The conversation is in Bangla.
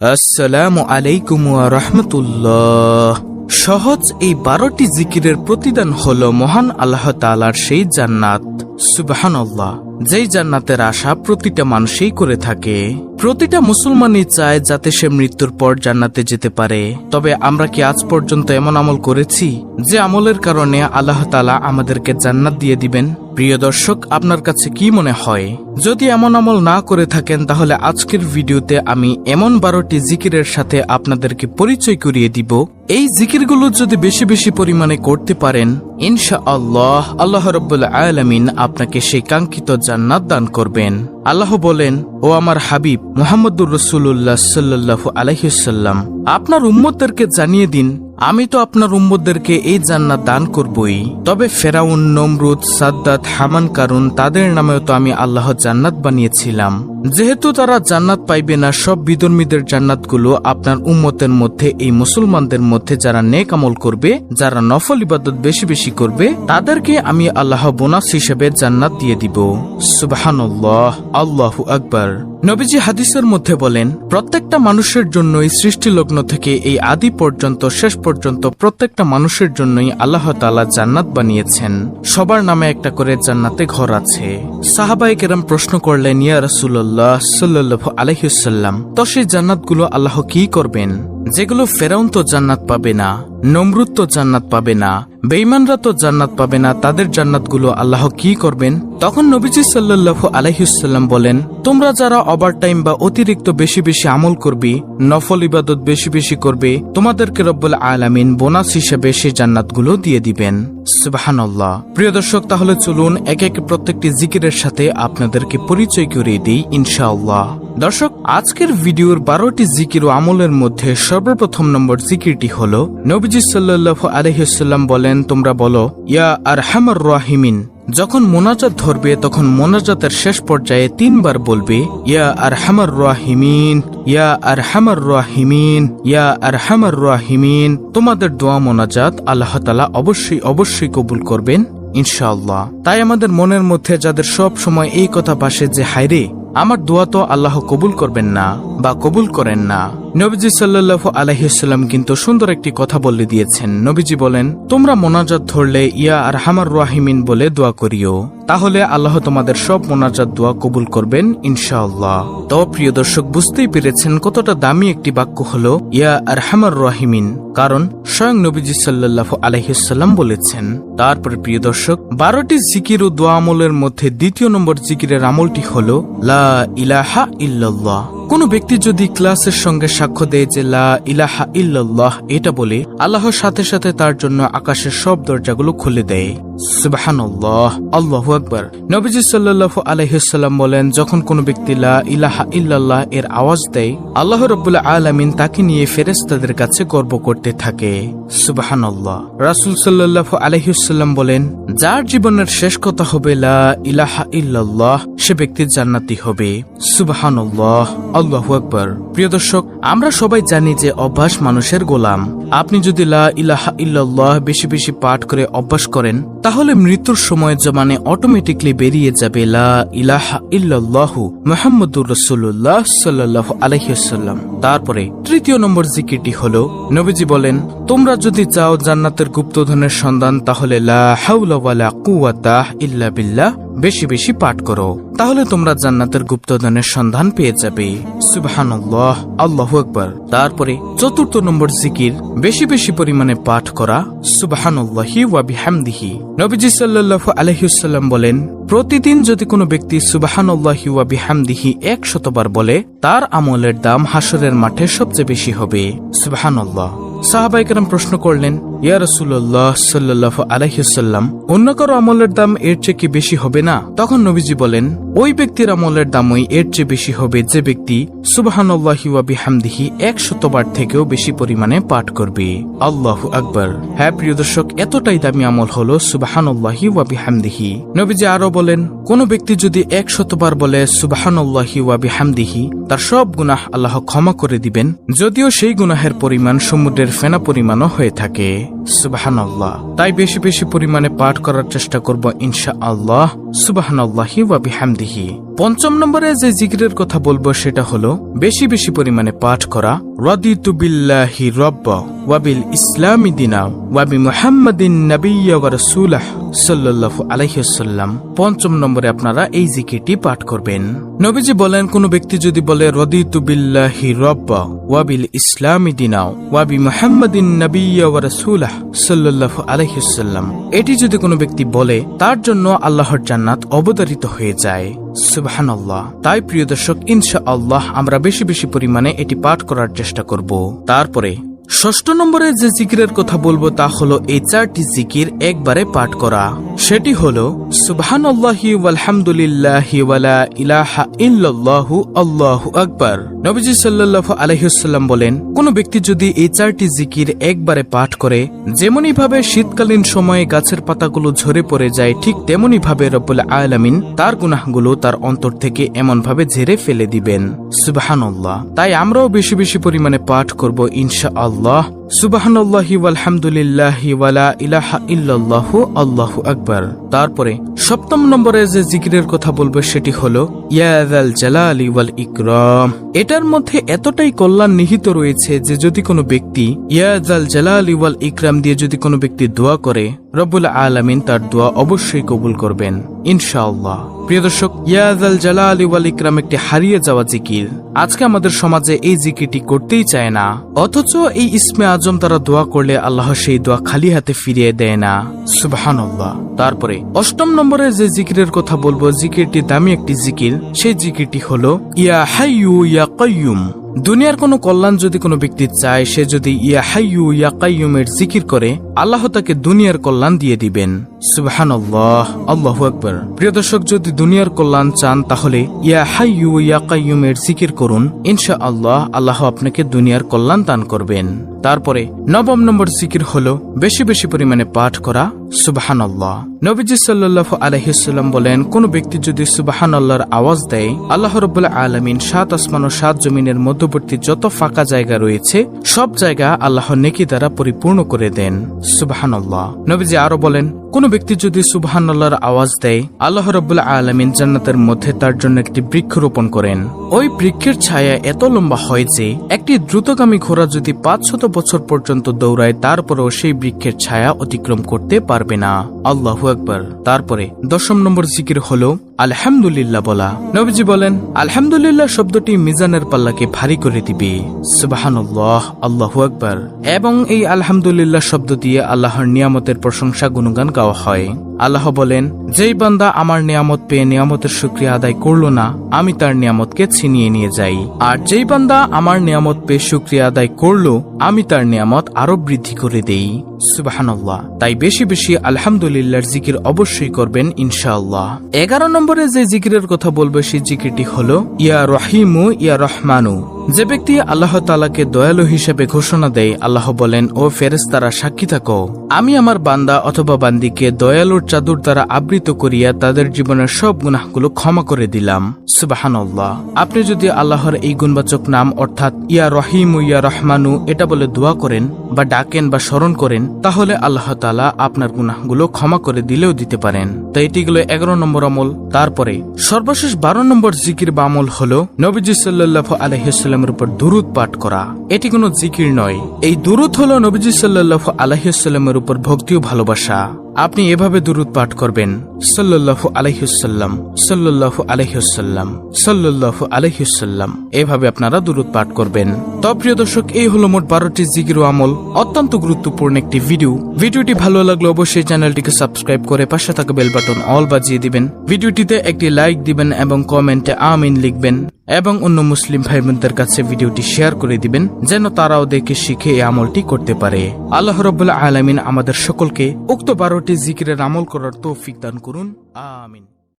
আসসালামু আলাইকুম রাহমাতুল্লাহ। সহজ এই বারোটি জিকিরের প্রতিদান হল মহান আল্লাহ তালার সেই জান্নাত। সুবহানাল্লাহ, যেই জান্নাতের আশা প্রতিটা মানুষই করে থাকে। প্রতিটা মুসলমানই চায় যাতে সে মৃত্যুর পর জান্নাতে যেতে পারে। তবে আমরা কি আজ পর্যন্ত এমন আমল করেছি, যে আমলের কারণে আল্লাহ তাআলা আমাদেরকে জান্নাত দিয়ে দিবেন? প্রিয় দর্শক, আপনার কাছে কি মনে হয়? যদি এমন আমল না করে থাকেন, তাহলে আজকের ভিডিওতে আমি এমন বারোটি জিকিরের সাথে আপনাদেরকে পরিচয় করিয়ে দিব। এই জিকিরগুলো যদি বেশি বেশি পরিমাণে করতে পারেন ইনশা আল্লাহ আল্লাহ রব্বুল আলমিন আপনাকে সেই কাঙ্ক্ষিত জান্নাত দান করবেন। আল্লাহ বলেন, ও আমার হাবিব, মোহাম্মদুর রসুল্লাহ সাল্লু আলহিসাল্লাম আপনার উম্মতদেরকে জানিয়ে দিন আমি তো আপনার উম্মতদেরকে এই জান্নাত দান করবই। তবে ফেরাউন, নমরুদ, সাদ্দাত, হামান, কারুন, তাদের নামেও তো আমি আল্লাহ জান্নাত বানিয়েছিলাম। যেহেতু তারা জান্নাত পাইবে না, সব বিধর্মীদের জান্নাতগুলো আপনার উম্মতের মধ্যে, এই মুসলমানদের মধ্যে যারা নেক আমল করবে, যারা নফল ইবাদত বেশি বেশি করবে, তাদেরকে আমি আল্লাহ বোনাস হিসেবে জান্নাত দিয়ে দিব। সুবাহান্লাহ আল্লাহু আকবার। নবীজি হাদিসের মধ্যে বলেন, প্রত্যেকটা মানুষের জন্যই সৃষ্টি লগ্ন থেকে এই আদি পর্যন্ত, শেষ পর্যন্ত প্রত্যেকটা মানুষের জন্যই আল্লাহ তাআলা জান্নাত বানিয়েছেন। সবার নামে একটা করে জান্নাতে ঘর আছে। সাহাবাই কেরাম প্রশ্ন করলেন, ইয়া রসুল্লাহ সাল্লু আলাইহিসাল্লাম তো সেই জান্নাতগুলো আল্লাহ কি করবেন? যেগুলো ফেরাউন তো জান্নাত পাবে না, নমরুদ তো জান্নাত পাবে না বেইমানরা তো জান্নাত পাবে না, তাদের জান্নাতগুলো আল্লাহ কি করবেন? তখন নবীজি সাল্লাল্লাহু আলাইহিসাল্লাম বলেন, তোমরা যারা ওভার টাইম বা অতিরিক্ত বেশি বেশি আমল করবি, নফল ইবাদত বেশি বেশি করবে, তোমাদেরকে রব্বুল আলামিন বোনাস হিসেবে সেই জান্নাতগুলো দিয়ে দিবেন। সুবহানাল্লাহ। প্রিয় দর্শক, তাহলে চলুন এক এক প্রত্যেকটি জিকিরের সাথে আপনাদেরকে পরিচয় করিয়ে দিই, ইনশাআল্লাহ। দর্শক, আজকের ভিডিওর বারোটি জিকির আমলের মধ্যে সর্বপ্রথম নম্বর জিকিরটি হল, নবীজি সাল্লাল্লাহু আলহিসাল্লাম বলেন, তোমরা বলো, ইয়া আর হামার রাহিমিন। যখন মোনাজাত ধরবে, তখন মোনাজাতের শেষ পর্যায়ে তিনবার বলবে, ইয়া আর হামার রাহিমিন, ইয়া আর হামার রাহিমিন, ইয়া আর হামার রাহিমিন। তোমাদের দোয়া মোনাজাত আল্লাহ তালা অবশ্যই অবশ্যই কবুল করবেন, ইনশাআল্লাহ। তাই আমাদের মনের মধ্যে যাদের সব সময় এই কথা ভাসে যে, হায়রে আমার দোয়া তো আল্লাহ কবুল করবেন না বা কবুল করেন না। নবীজি সাল্লাহ আলহিসাল্লাম কিন্তু সুন্দর একটি কথা বলে দিয়েছেন। নবীজি বলেন, তোমরা মোনাজাত ধরলে ইয়া আর হামার রাহিমিন বলে দোয়া করিও। তাহলে আল্লাহ তোমাদের সব মোনাজাত দোয়া কবুল করবেন, ইনশাআল্লাহ। তো প্রিয় দর্শক, বুঝতেই পেরেছেন কতটা দামি একটি বাক্য হল ইয়া আর হামার রাহিমিন, কারণ স্বয়ং নবীজি সাল্লাহ আলহিসাল্লাম বলেছেন। তারপর প্রিয় দর্শক, বারোটি জিকির ও দোয়া আমলের মধ্যে দ্বিতীয় নম্বর জিকিরের আমলটি হলো, লা ইলাহা ইল্লাল্লাহ। কোন ব্যক্তি যদি ক্লাসের সঙ্গে সাক্ষ্য দেয় যে লা ইলাহা ইল্লাল্লাহ, এটা বলে, আল্লাহর সাথে সাথে তার জন্য আকাশের সব দরজাগুলো খুলে দেয়। যার জীবনের শেষ কথা হবে ইলাহা সে ব্যক্তি জান্নাতি হবে। আল্লাহু আকবার। প্রিয় দর্শক, আমরা সবাই জানি যে অভ্যাস মানুষের গোলাম। আপনি যদি লা ইলাহা ইল্লাল্লাহ বেশি বেশি পাঠ করে অভ্যাস করেন তাহলে মৃত্যুর সময় জমানে অটোমেটিকলি বেরিয়ে যাবে লা ইলাহা ইল্লাল্লাহু মুহাম্মদুর সাল্লাল্লাহু আলাইহি ওয়াসাল্লাম। তারপরে তৃতীয় নম্বর জিকিরটি হল, নবীজি বলেন, তোমরা যদি চাও জান্নাতের গুপ্তধনের সন্ধান, তাহলে লা হাওলা ওয়ালা কুওয়াতা ইল্লা বিল্লাহ বেশি বেশি পাঠ করো। তাহলে তোমরা জান্নাতের গুপ্তধনের সন্ধান পেয়ে যাবে। সুবহানাল্লাহ, আল্লাহু আকবার। তারপরে চতুর্থ নম্বর জিকির, বেশি বেশি পরিমাণে পাঠ করা। সুবহানাল্লাহি ওয়া বিহামদিহি। নবীজি সাল্লাল্লাহু আলাইহি ওয়াসাল্লাম বলেন, প্রতিদিন যদি কোনো ব্যক্তি সুবহানাল্লাহি ওয়া বিহামদিহি এক শতবার বলে, তার আমলের দাম হাসরের মাঠে সবচেয়ে বেশি হবে। সুবহানাল্লাহ। সাহাবাইকেরাম প্রশ্ন করলেন ইয়া সাল্লাহ আলহিসাল্লাম অন্য কারও আমলের দাম এর চেয়ে কি বেশি হবে না? তখন নবীজি বলেন, ওই ব্যক্তির আমলের দামই এর চেয়ে বেশি হবে যে ব্যক্তি সুবাহান্লাহি বিহামদিহি এক শতবার থেকেও বেশি পরিমাণে পাঠ করবে। আল্লাহ আকবর। হ্যাঁ প্রিয় দর্শক, এতটাই দামি আমল হলো সুবাহান্লাহি বিহামদিহি। নবীজি আরও বলেন, কোন ব্যক্তি যদি এক শতবার বলে সুবাহান্লাহি বিহামদিহি, তার সব গুনাহ আল্লাহ ক্ষমা করে দিবেন, যদিও সেই গুনাহের পরিমাণ সমুদ্রের ফেনা পরিমাণও হয়ে থাকে। সুবাহান তাই বেশি বেশি পরিমাণে পাঠ করার চেষ্টা করব ইনশা আল্লাহ সুবাহানাল্লাহি ওয়া পঞ্চম নম্বরে যে জিকিরের কথা বলব সেটা হলো, বেশি বেশি পরিমাণে পাঠ করা, রাদিতু বিল্লাহি রব্ব ওয়াবিল ইসলামি দিনা ওয়াবি মুহাম্মাদিন নাবিয়্যা ওয়া রাসূলাহ সাল্লাল্লাহু আলাইহি পঞ্চম নম্বরে আপনারা এই জিকিরটি পাঠ করবেন। নবীজি বলেন, কোন ব্যক্তি যদি বলে, রদিতু বিল্লাহি রব্ব ওয়াবিল ইসলামি দিনা ওয়াবি মুহাম্মাদিন নাবিয়্যা ওয়া রাসূলাহ সাল্লাল্লাহু আলাইহি এটি যদি কোনো ব্যক্তি বলে, তার জন্য আল্লাহর জান্নাত অবতারিত হয়ে যায়। সুবহান তাই প্রিয় দর্শক ইনশা আল্লাহ আমরা বেশি বেশি পরিমাণে এটি পাঠ করার চেষ্টা করব। তারপরে, ষষ্ঠ নম্বরে যে জিকিরের কথা বলব তা হলো এই চারটি জিকির একবারে পাঠ করা। সেটি হল সুবহান আল্লাহি আলহামদুলিল্লাহি ওয়ালা ইলাহা ইল্লাল্লাহু আল্লাহু আকবার। নবীজি সাল্লাল্লাহু আলাইহিসাল্লাম বলেন, কোন ব্যক্তি যদি এই চারটি জিকির একবারে পাঠ করে যেমনই ভাবে শীতকালীন সময়ে গাছের পাতাগুলো ঝরে পড়ে যায়, ঠিক তেমনি ভাবে রব্বুল আলামিন তার গুনাহগুলো তার অন্তর থেকে এমন ভাবে ঝেড়ে ফেলে দিবেন। সুবহানাল্লাহ। তাই আমরাও বেশি বেশি পরিমাণে পাঠ করব ইনশা তারপরে সপ্তম নম্বরে যে জিকিরের কথা বলব সেটি হলো ইয়াদাল জালালি ওয়াল ইকরাম। এটার মধ্যে এতটাই কল্যাণ নিহিত রয়েছে যে যদি কোনো ব্যক্তি ইয়াদাল জালালি ওয়াল ইকরাম দিয়ে যদি কোনো ব্যক্তি দোয়া করে, রব্বুল আলামিন তার দোয়া অবশ্যই কবুল করবেন, ইনশাআল্লাহ। প্রিয় দর্শক ইয়াদাল জালালি ওয়াল ইকরাম একটি হারিয়ে যাওয়া জিকির। আজকে আমাদের সমাজে এই জিকিরটি করতেই চায় না। অথচ এই ইসমে আজম তারা দোয়া করলে আল্লাহ সেই দোয়া খালি হাতে ফিরিয়ে দেয় না। সুবহানাল্লাহ। তারপরে, অষ্টম নম্বরে যে জিকিরের কথা বলব, জিকিরটি দামি একটি জিকির। সেই জিকিরটি হলো, ইয়া হাইয়ু, ইয়া কাইয়ুম। দুনিয়ার কোনো কল্যাণ যদি কোনো ব্যক্তি চায়, সে যদি ইয়া হাইয়ু ইয়া কাইয়ুমের জিকির করে, আল্লাহ তাকে দুনিয়ার কল্যাণ দিয়ে দিবেন। সুবহানাল্লাহ, আল্লাহু আকবার। প্রিয় দর্শক, যদি দুনিয়ার কল্যাণ চান, তাহলে ইয়া হাইয়ু ইয়া কাইয়ুমের জিকির করুন। ইনশা আল্লাহ আল্লাহ আপনাকে দুনিয়ার কল্যাণ দান করবেন। তারপরে নবম নম্বর জিকির হলো, বেশি বেশি পরিমাণে পাঠ করা সুবাহান আল্লাহ নবীজি সাল্লাহ আলহিসাল্লাম বলেন, কোন ব্যক্তি যদি সুবাহান আল্লাহর আওয়াজ দেয়, আল্লাহ রবাহ আলমিন সাত আসমান ও সাত জমিনের মধ্যবর্তী যত ফাঁকা জায়গা রয়েছে, সব জায়গা আল্লাহ নেকি দ্বারা পরিপূর্ণ করে দেন। সুবাহান আল্লাহ নবীজি আরও বলেন কোন ব্যক্তি যদি সুবহান আল্লাহর আওয়াজ দেয়, আল্লাহ রবুল্লাহ আলমিন জান্নাতের মধ্যে তার জন্য একটি বৃক্ষ রোপণ করেন। ওই বৃক্ষের ছায়া এত লম্বা হয় যে, একটি দ্রুতগামী ঘোড়া যদি পাঁচ শত বছর পর্যন্ত দৌড়ায়, তারপরেও সেই বৃক্ষের ছায়া অতিক্রম করতে পারবে না। আল্লাহু আকবর। তারপরে দশম নম্বর জিকির হলো আলহামদুলিল্লাহ বলা। নবীজি বলেন, আলহামদুলিল্লাহ শব্দটি মিজানের পাল্লাকে ভারী করে দিবে। সুবাহানুল্লাহ, আল্লাহ আকবর। এবং এই আলহামদুলিল্লাহ শব্দ দিয়ে আল্লাহর নিয়ামতের প্রশংসা গুণগান গাওয়া হয়। আল্লাহ বলেন যেই বান্দা আমার নিয়ামত পেয়ে নিয়ামতের শুক্রিয়া আদায় করল না, আমি তার নিয়ামতকে ছিনিয়ে নিয়ে যাই। আর যেই বান্দা আমার নিয়ামত পেয়ে শুক্রিয়া আদায় করল, আমি তার নিয়ামত আরও বৃদ্ধি করে দেই। সুবাহান্লাহ তাই বেশি বেশি আলহামদুলিল্লাহর জিকির অবশ্যই করবেন ইনশাআল্লাহ। এগারো নম্বরে যে জিকিরের কথা বলবে সেই জিকিরটি হল, ইয়া রহিমু, ইয়া রহমানু। যে ব্যক্তি আল্লাহ তালাকে দয়ালু হিসেবে ঘোষণা দেয়, আল্লাহ বলেন, ও ফেরেস্তারা সাক্ষী থাকো। আমি আমার বান্দা অথবা বান্দিকে দয়ালুর চাদর দ্বারা আবৃত করিয়া তাদের জীবনের সব গুনাহগুলো ক্ষমা করে দিলাম। সুবাহান আপনি যদি আল্লাহর এই গুণবাচক নাম, অর্থাৎ ইয়া রহিম, ইয়া রহমানু, এটা বলে দোয়া করেন বা ডাকেন বা স্মরণ করেন, তাহলে আল্লাহ তালা আপনার গুনাহগুলো ক্ষমা করে দিলেও দিতে পারেন। তো এটি গেল এগারো নম্বর আমল। তারপরে সর্বশেষ বারো নম্বর জিকির বা আমল হল নবীজি সাল্লাহ আলহিসাল্লামের উপর দুরুদ পাঠ করা, এটি কোনো জিকির নয়। এই দুরুদ হল নবীজি সাল্লাহ আলহিসাল্লামের উপর ভক্তি ও ভালোবাসা। আপনি এভাবে দুরুদ পাঠ করবেন। সাল্লাল্লাহু আলাইহুসাল্লাম সাল্লাল্লাহু আলাইহুসাল্লাম সাল্লাল্লাহু আলাইহুসাল্লাম এভাবে আপনারা দুরুদ পাঠ করবেন। তো প্রিয় দর্শক, এই হলো মোট বারোটি জিকির ও আমল। অত্যন্ত গুরুত্বপূর্ণ একটি ভিডিও। ভিডিওটি ভালো লাগলে অবশ্যই চ্যানেলটিকে সাবস্ক্রাইব করে পাশে থাকা বেল বাটন অল বাজিয়ে দিবেন। ভিডিওটিতে একটি লাইক দিবেন এবং কমেন্টে আমিন লিখবেন এবং অন্য মুসলিম ভাই বোনদের কাছে ভিডিওটি শেয়ার করে দিবেন, যেন তারাও দেখে শিখে এই আমলটি করতে পারে। আল্লাহ রবুল্লাহ আলমিন আমাদের সকলকে উক্ত বারোটি জিকিরের আমল করার তৌফিক দান করুন। আমিন।